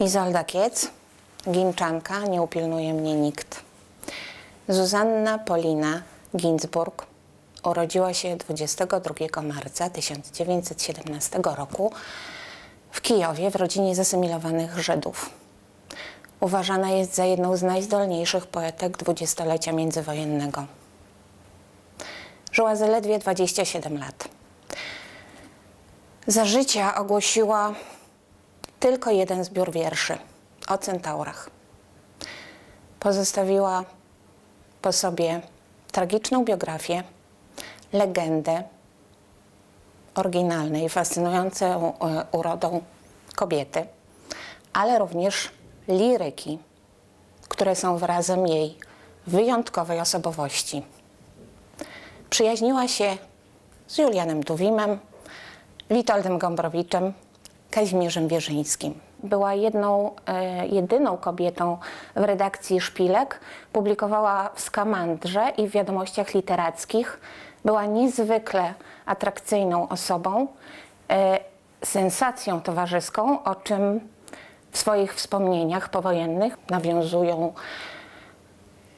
Izolda Kiec, Ginczanka, nie upilnuje mnie nikt. Zuzanna Polina Ginsburg urodziła się 22 marca 1917 roku w Kijowie w rodzinie zasymilowanych Żydów. Uważana jest za jedną z najzdolniejszych poetek dwudziestolecia międzywojennego. Żyła zaledwie 27 lat. Za życia ogłosiła tylko jeden zbiór wierszy o centaurach. Pozostawiła po sobie tragiczną biografię, legendę oryginalnej, fascynującą e, urodą kobiety, ale również liryki, które są wyrazem jej wyjątkowej osobowości. Przyjaźniła się z Julianem Duwimem, Witoldem Gombrowiczem, Kazimierzem Wierzyńskim. Była jedną, e, jedyną kobietą w redakcji Szpilek. Publikowała w Skamandrze i w wiadomościach literackich. Była niezwykle atrakcyjną osobą, e, sensacją towarzyską, o czym w swoich wspomnieniach powojennych nawiązują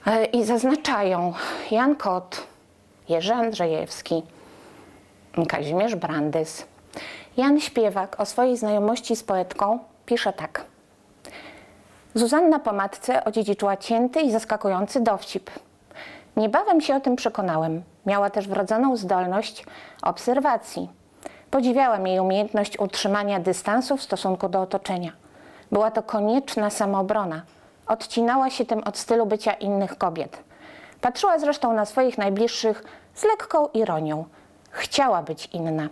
e, i zaznaczają Jan Kot, Jerzy Andrzejewski, Kazimierz Brandys. Jan Śpiewak o swojej znajomości z poetką pisze tak. Zuzanna po matce odziedziczyła cięty i zaskakujący dowcip. Niebawem się o tym przekonałem. Miała też wrodzoną zdolność obserwacji. Podziwiałem jej umiejętność utrzymania dystansu w stosunku do otoczenia. Była to konieczna samoobrona. Odcinała się tym od stylu bycia innych kobiet. Patrzyła zresztą na swoich najbliższych z lekką ironią. Chciała być inna.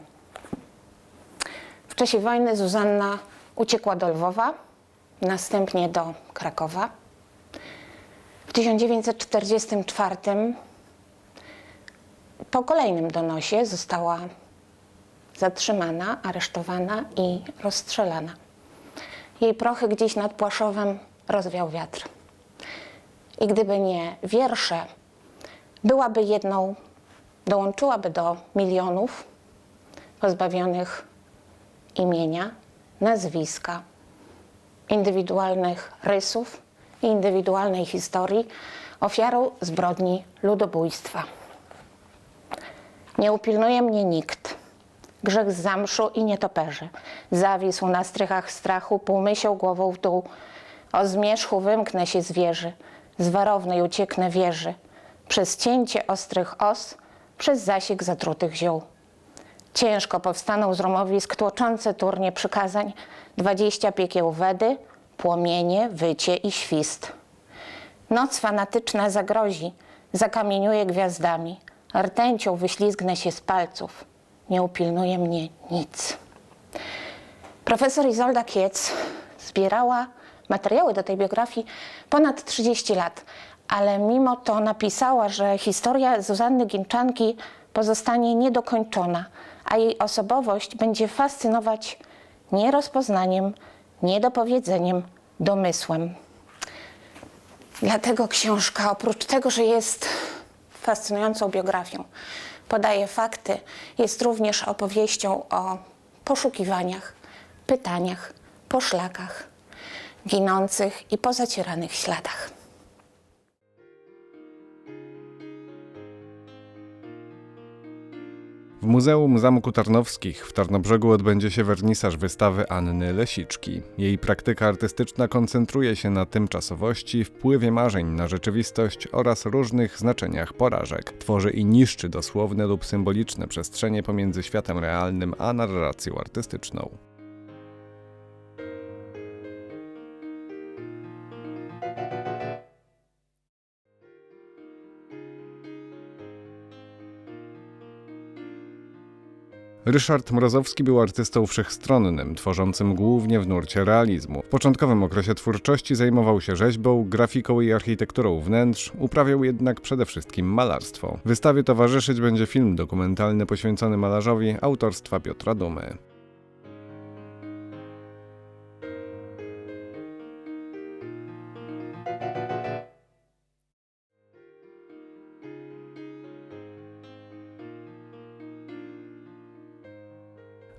W czasie wojny Zuzanna uciekła do Lwowa, następnie do Krakowa. W 1944 po kolejnym donosie została zatrzymana, aresztowana i rozstrzelana. Jej prochy gdzieś nad Płaszowem rozwiał wiatr. I gdyby nie wiersze, byłaby jedną, dołączyłaby do milionów pozbawionych imienia, nazwiska, indywidualnych rysów i indywidualnej historii ofiarą zbrodni ludobójstwa. Nie upilnuje mnie nikt. Grzech z zamszu i nietoperzy. Zawisł na strychach strachu, półmysią głową w dół. O zmierzchu wymknę się z wieży, z warownej ucieknę wieży. Przez cięcie ostrych os, przez zasięg zatrutych ziół. Ciężko powstaną z rumowisk tłoczące turnie przykazań, dwadzieścia piekieł wedy, płomienie, wycie i świst. Noc fanatyczna zagrozi, zakamieniuje gwiazdami, rtęcią wyślizgnę się z palców. Nie upilnuje mnie nic. Profesor Izolda Kiec zbierała materiały do tej biografii ponad 30 lat, ale mimo to napisała, że historia Zuzanny Ginczanki pozostanie niedokończona, a jej osobowość będzie fascynować nie rozpoznaniem, nie dopowiedzeniem, domysłem. Dlatego książka, oprócz tego, że jest fascynującą biografią, podaje fakty, jest również opowieścią o poszukiwaniach, pytaniach, poszlakach, ginących i pozacieranych śladach. W Muzeum Zamku Tarnowskich w Tarnobrzegu odbędzie się wernisaż wystawy Anny Lesiczki. Jej praktyka artystyczna koncentruje się na tymczasowości, wpływie marzeń na rzeczywistość oraz różnych znaczeniach porażek. Tworzy i niszczy dosłowne lub symboliczne przestrzenie pomiędzy światem realnym a narracją artystyczną. Ryszard Mrozowski był artystą wszechstronnym, tworzącym głównie w nurcie realizmu. W początkowym okresie twórczości zajmował się rzeźbą, grafiką i architekturą wnętrz, uprawiał jednak przede wszystkim malarstwo. Wystawie towarzyszyć będzie film dokumentalny poświęcony malarzowi autorstwa Piotra Dumy.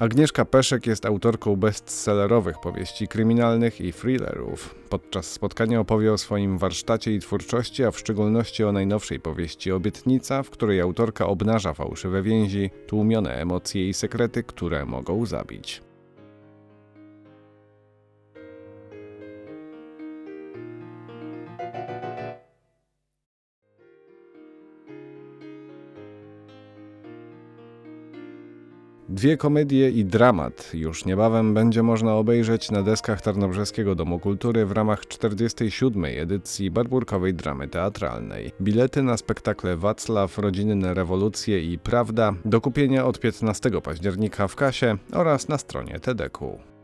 Agnieszka Peszek jest autorką bestsellerowych powieści kryminalnych i thrillerów. Podczas spotkania opowie o swoim warsztacie i twórczości, a w szczególności o najnowszej powieści Obietnica, w której autorka obnaża fałszywe więzi, tłumione emocje i sekrety, które mogą zabić. Dwie komedie i dramat już niebawem będzie można obejrzeć na deskach Tarnobrzeskiego Domu Kultury w ramach 47. edycji Barburkowej Dramy Teatralnej. Bilety na spektakle Wacław, Rodzinne Rewolucje i Prawda do kupienia od 15 października w kasie oraz na stronie TEDEKU.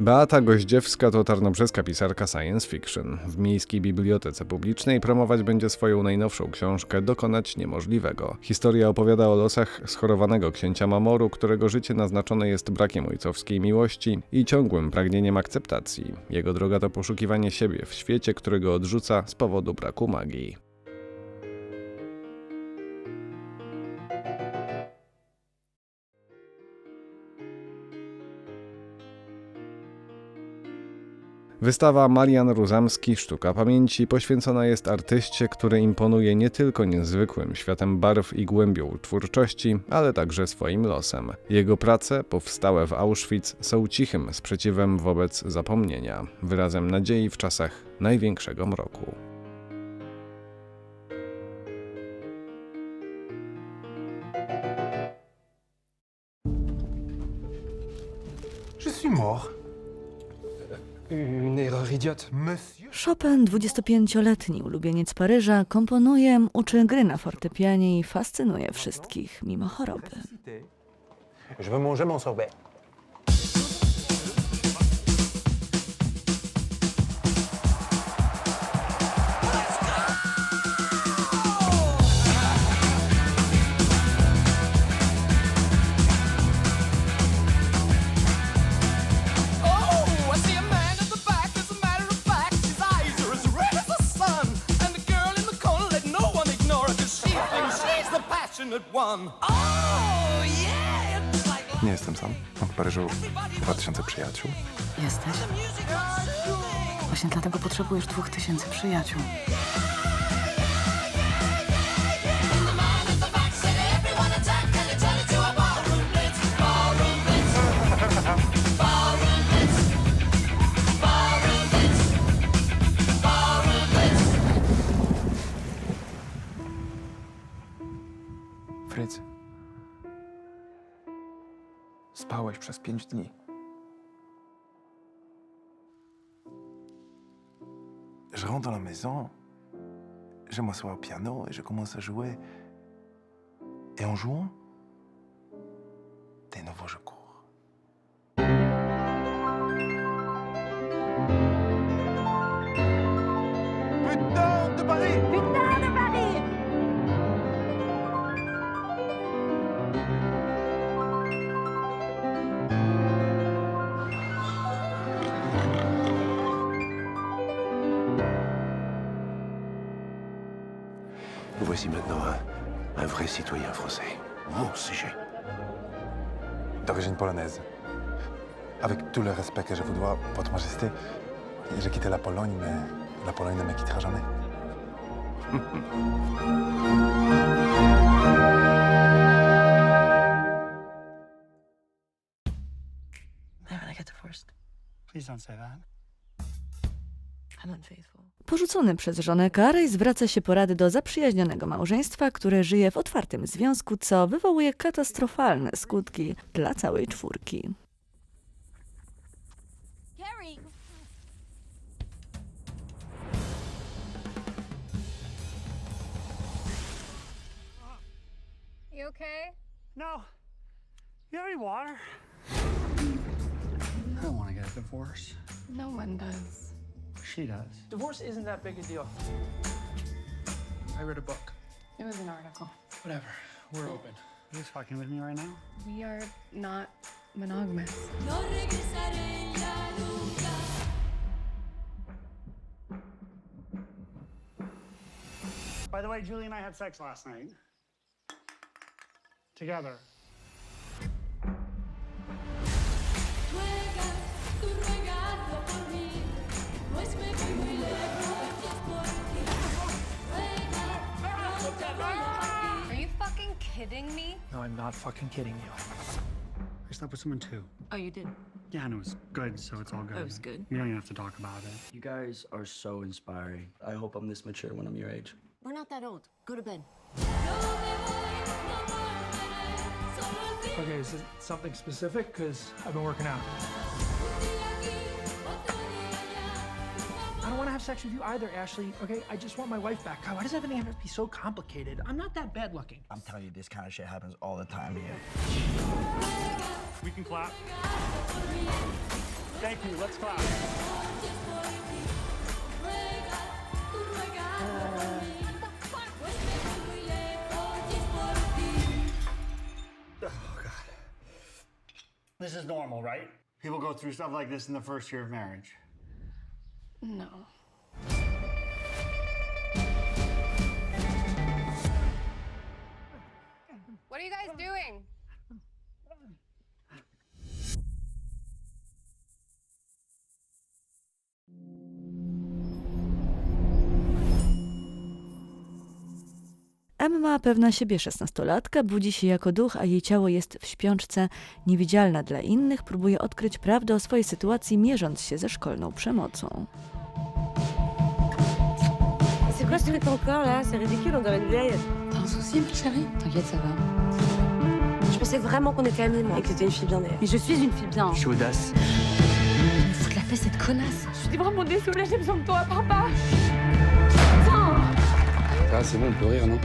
Beata Goździewska to tarnobrzeska pisarka science fiction. W Miejskiej Bibliotece Publicznej promować będzie swoją najnowszą książkę Dokonać Niemożliwego. Historia opowiada o losach schorowanego księcia Mamoru, którego życie naznaczone jest brakiem ojcowskiej miłości i ciągłym pragnieniem akceptacji. Jego droga to poszukiwanie siebie w świecie, którego odrzuca z powodu braku magii. Wystawa Marian Ruzamski Sztuka Pamięci poświęcona jest artyście, który imponuje nie tylko niezwykłym światem barw i głębią twórczości, ale także swoim losem. Jego prace, powstałe w Auschwitz, są cichym sprzeciwem wobec zapomnienia, wyrazem nadziei w czasach największego mroku. Je suis mort. Chopin, 25-letni ulubieniec Paryża, komponuje, uczy gry na fortepianie i fascynuje wszystkich mimo choroby. Je veux manger mon sorbet. Oh, like Nie jestem sam. Mam w Paryżu 2000 przyjaciół. Jesteś? Właśnie dlatego potrzebujesz dwóch tysięcy przyjaciół. Spałeś przez 5 dni. Je rentre dans la maison, je m'assois au piano et je commence à jouer. Et en jouant, voici maintenant un, un vrai citoyen français. Mon sujet. D'origine polonaise. Avec tout le respect que je vous dois, Votre Majesté, j'ai quitté la Pologne, mais la Pologne ne me quittera jamais. How did I get divorced? Please don't say that. Porzucony przez żonę Carey zwraca się porady do zaprzyjaźnionego małżeństwa, które żyje w otwartym związku, co wywołuje katastrofalne skutki dla całej czwórki. You okay? No. You have any water? I don't want to get a divorce. No one does. She does. Divorce isn't that big a deal. I read a book. It was an article. Whatever. We're open. Are you fucking with me right now? We are not monogamous. By the way, Julie and I had sex last night. Together. Kidding me? No, I'm not fucking kidding you. I slept with someone too. Oh, you did? Yeah, and it was good, so it's all good. Oh, it was good? We don't even have to talk about it. You guys are so inspiring. I hope I'm this mature when I'm your age. We're not that old. Go to bed. Okay, is it something specific? Because I've been working out. Have sex with you either, Ashley. Okay, I just want my wife back. God, why does everything have to be so complicated? I'm not that bad looking. I'm telling you, this kind of shit happens all the time here. We can clap. Thank you. Let's clap. Oh, this is normal, right? People go through stuff like this in the first year of marriage. No. What are you guys doing? Emma, pewna siebie szesnastolatka, budzi się jako duch, a jej ciało jest w śpiączce niewidzialna dla innych, próbuje odkryć prawdę o swojej sytuacji, mierząc się ze szkolną przemocą. C'est quoi ce truc encore là C'est ridicule, on dirait une vieille. T'as un souci, ma chérie T'inquiète, ça va. Je pensais vraiment qu'on était amis, moi. Et que t'étais une fille bien d'ailleurs. Mais je suis une fille bien. Je suis audace. Fout de la paix, cette connasse. Je suis vraiment désolée, j'ai besoin de toi, papa. Ah, c'est bon, on peut rire, non?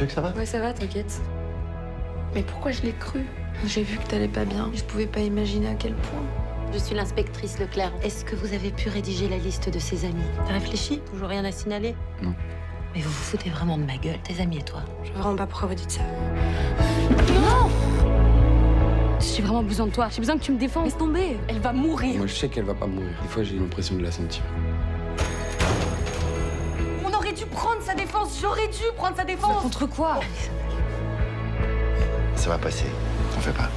Sûr que ça va Ouais, ça va, t'inquiète. Mais pourquoi je l'ai cru J'ai vu que t'allais pas bien. Je pouvais pas imaginer à quel point. Je suis l'inspectrice Leclerc. Est-ce que vous avez pu rédiger la liste de ses amis T'as réfléchi Toujours rien à signaler Non. Mais vous vous foutez vraiment de ma gueule, tes amis et toi Je vois vraiment pas pourquoi vous dites ça. J'ai vraiment besoin de toi. J'ai besoin que tu me défendes. Laisse tomber. Elle va mourir. Moi, je sais qu'elle va pas mourir. Des fois, j'ai l'impression de la sentir. Dû prendre sa défense. J'aurais dû prendre sa défense. Contre quoi? Ça va passer. T'en fais pas.